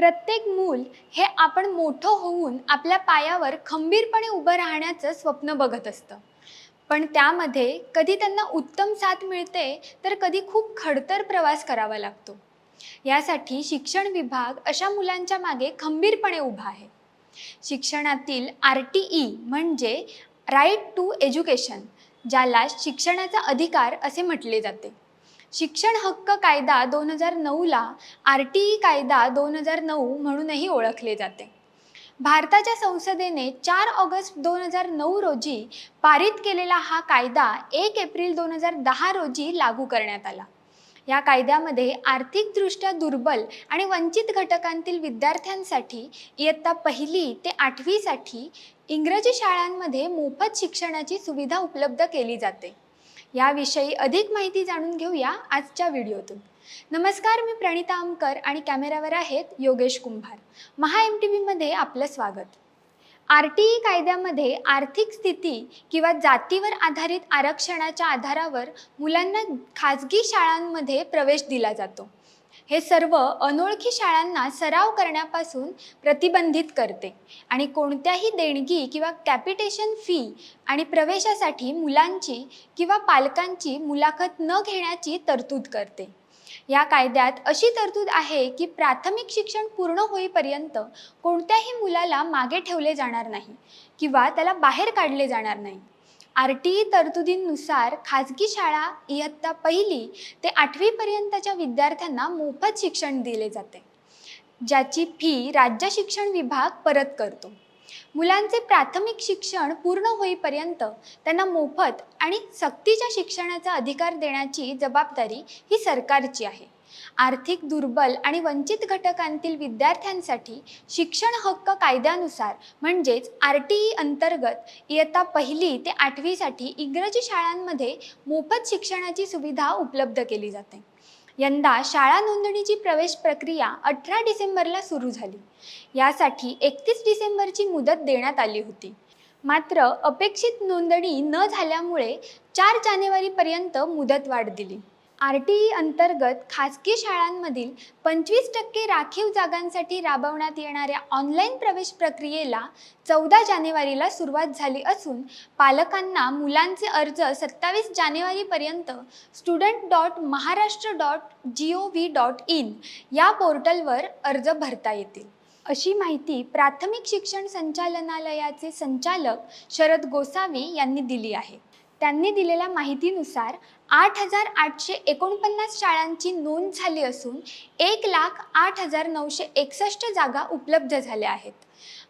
प्रत्येक मूल हे आपण मोठं होऊन आपल्या पायावर खंबीरपणे उभं राहण्याचं स्वप्न बघत असतं. पण त्यामध्ये कधी त्यांना उत्तम साथ मिळते तर कधी खूप खडतर प्रवास करावा लागतो. यासाठी शिक्षण विभाग अशा मुलांच्या मागे खंबीरपणे उभा आहे. शिक्षणातील आर टी ई म्हणजे राईट टू एज्युकेशन ज्याला शिक्षणाचा अधिकार असे म्हटले जाते. शिक्षण हक्क कायदा दोन हजार नऊला आर टी ई कायदा दोन हजार नऊ म्हणूनही ओळखले जाते. भारताच्या संसदेने चार ऑगस्ट दोन हजार नऊ रोजी पारित केलेला हा कायदा एक एप्रिल दोन हजार दहा रोजी लागू करण्यात आला. या कायद्यामध्ये आर्थिकदृष्ट्या दुर्बल आणि वंचित घटकांतील विद्यार्थ्यांसाठी इयत्ता पहिली ते आठवीसाठी इंग्रजी शाळांमध्ये मोफत शिक्षणाची सुविधा उपलब्ध केली जाते. याविषयी अधिक माहिती जाणून घेऊया आजच्या व्हिडिओतून. नमस्कार मी प्रणिता आमकर आणि कॅमेऱ्यावर आहेत योगेश कुंभार. महा एम टी व्हीमध्ये आपलं स्वागत. आर टी ई कायद्यामध्ये आर्थिक स्थिती किंवा जातीवर आधारित आरक्षणाच्या आधारावर मुलांना खाजगी शाळांमध्ये प्रवेश दिला जातो. हे सर्व अनोळखी शाळांना सराव करण्यापासून प्रतिबंधित करते आणि कोणत्याही देणगी किंवा कॅपिटेशन फी आणि प्रवेशासाठी मुलांची किंवा पालकांची मुलाखत न घेण्याची तरतूद करते. या कायद्यात अशी तरतूद आहे की प्राथमिक शिक्षण पूर्ण होईपर्यंत कोणत्याही मुलाला मागे ठेवले जाणार नाही किंवा त्याला बाहेर काढले जाणार नाही. आर टी ई तरतुदींनुसार खाजगी शाळा इयत्ता पहिली ते आठवीपर्यंतच्या विद्यार्थ्यांना मोफत शिक्षण दिले जाते ज्याची फी राज्य शिक्षण विभाग परत करतो. मुलांचे प्राथमिक शिक्षण पूर्ण होईपर्यंत त्यांना मोफत आणि सक्तीच्या शिक्षणाचा अधिकार देण्याची जबाबदारी ही सरकारची आहे. आर्थिक दुर्बल आणि वंचित घटकांतील विद्यार्थ्यांसाठी शिक्षण हक्क कायद्यानुसार म्हणजेच आर टी ई अंतर्गत इयत्ता पहिली ते आठवीसाठी इंग्रजी शाळांमध्ये मोफत शिक्षणाची सुविधा उपलब्ध केली जाते. यंदा शाळा नोंदणीची प्रवेश प्रक्रिया अठरा डिसेंबरला सुरू झाली. यासाठी एकतीस डिसेंबरची मुदत देण्यात आली होती. मात्र अपेक्षित नोंदणी न झाल्यामुळे चार जानेवारीपर्यंत मुदतवाढ दिली. आर टी ई अंतर्गत खाजगी शाळांमधील पंचवीस टक्के राखीव जागांसाठी राबवण्यात येणाऱ्या ऑनलाईन प्रवेश प्रक्रियेला चौदा जानेवारीला सुरुवात झाली असून पालकांना मुलांचे अर्ज सत्तावीस जानेवारीपर्यंत student dot Maharashtra dot G O V dot in या पोर्टलवर अर्ज भरता येतील. अशी माहिती प्राथमिक शिक्षण संचालनालयाचे संचालक शरद गोसावी यांनी दिली आहे. त्यांनी दिलेल्या माहितीनुसार आठ हजार आठशे एकोणपन्नास शाळांची नोंद झाली असून एक लाख आठ हजार नऊशे एकसष्ट जागा उपलब्ध झाल्या आहेत.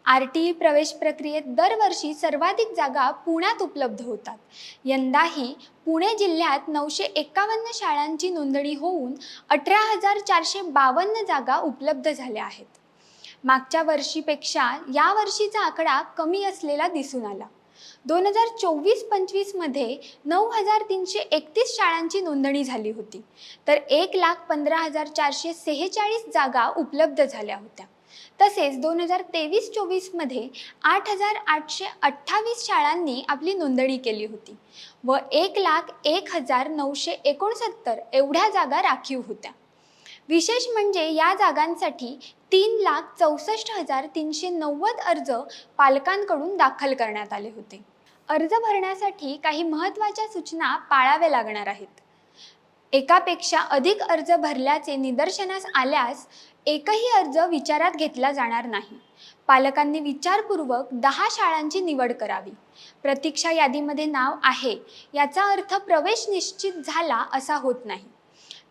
आर टी ई प्रवेश प्रक्रियेत दरवर्षी सर्वाधिक जागा पुण्यात उपलब्ध होतात. यंदाही पुणे जिल्ह्यात नऊशे एकावन्न शाळांची नोंदणी होऊन अठरा हजार चारशे बावन्न जागा उपलब्ध झाल्या आहेत. मागच्या वर्षीपेक्षा या वर्षीचा आकडा कमी असलेला दिसून आला. दोन हजार चोवीस पंचवीसमध्ये नऊ हजार तीनशे एकतीस शाळांची नोंदणी झाली होती. तर एक लाख पंधरा हजार चारशे सेहेचाळीस जागा उपलब्ध झाल्या होत्या. तसेच दोन हजार तेवीस चोवीसमध्ये आठ हजार आठशे अठ्ठावीस शाळांनी आपली नोंदणी केली होती व एक लाख एक हजार नऊशे एकोणसत्तर एवढ्या जागा राखीव होत्या. विशेष म्हणजे या जागांसाठी तीन लाख चौसष्ट हजार तीनशे नव्वद अर्ज पालकांकडून दाखल करण्यात आले होते. अर्ज भरण्यासाठी काही महत्त्वाच्या सूचना पाळाव्या लागणार आहेत. एकापेक्षा अधिक अर्ज भरल्याचे निदर्शनास आल्यास एकही अर्ज विचारात घेतला जाणार नाही. पालकांनी विचारपूर्वक दहा शाळांची निवड करावी. प्रतीक्षा यादीमध्ये नाव आहे याचा अर्थ प्रवेश निश्चित झाला असा होत नाही.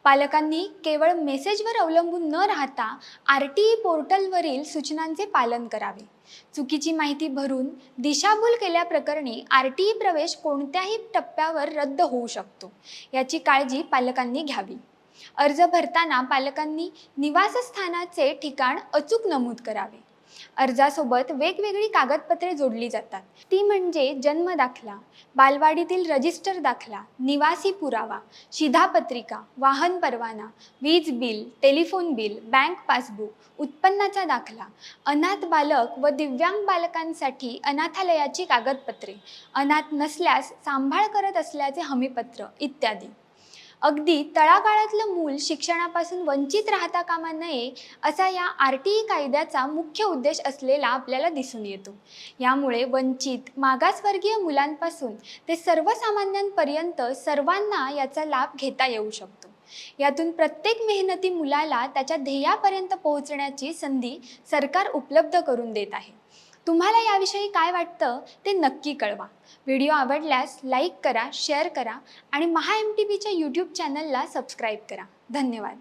पालकांनी केवळ मेसेजवर अवलंबून न राहता आर टी ई पोर्टलवरील सूचनांचे पालन करावे. चुकीची माहिती भरून दिशाभूल केल्याप्रकरणी आर टी ई प्रवेश कोणत्याही टप्प्यावर रद्द होऊ शकतो याची काळजी पालकांनी घ्यावी. अर्ज भरताना पालकांनी निवासस्थानाचे ठिकाण अचूक नमूद करावे. अर्जासोबत वेगवेगळी कागदपत्रे जोडली जातात. ती म्हणजे जन्म दाखला बालवाडीतील रजिस्टर दाखला निवासी पुरावा शिधापत्रिका वाहन परवाना वीज bill telephone bill bank passbook उत्पन्नाचा दाखला अनाथ बालक व दिव्यांग बालकांसाठी अनाथालयाची कागदपत्रे अनाथ नसल्यास सांभाळ करत असल्याचे हमीपत्र इत्यादी. अगदी तळागाळातलं मूल शिक्षणापासून वंचित राहता कामा नये असा या आर टी ई कायद्याचा मुख्य उद्देश असलेला आपल्याला दिसून येतो. यामुळे वंचित मागासवर्गीय मुलांपासून ते सर्वसामान्यांपर्यंत सर्वांना याचा लाभ घेता येऊ शकतो. यातून प्रत्येक मेहनती मुलाला त्याच्या ध्येयापर्यंत पोहोचण्याची संधी सरकार उपलब्ध करून देत आहे. तुम्हाला याविषयी काय वाटतं ते नक्की कळवा. व्हिडिओ आवडल्यास लाईक करा शेअर करा आणि महा एम टी व्हीच्या यूट्यूब चॅनलला सबस्क्राईब करा. धन्यवाद.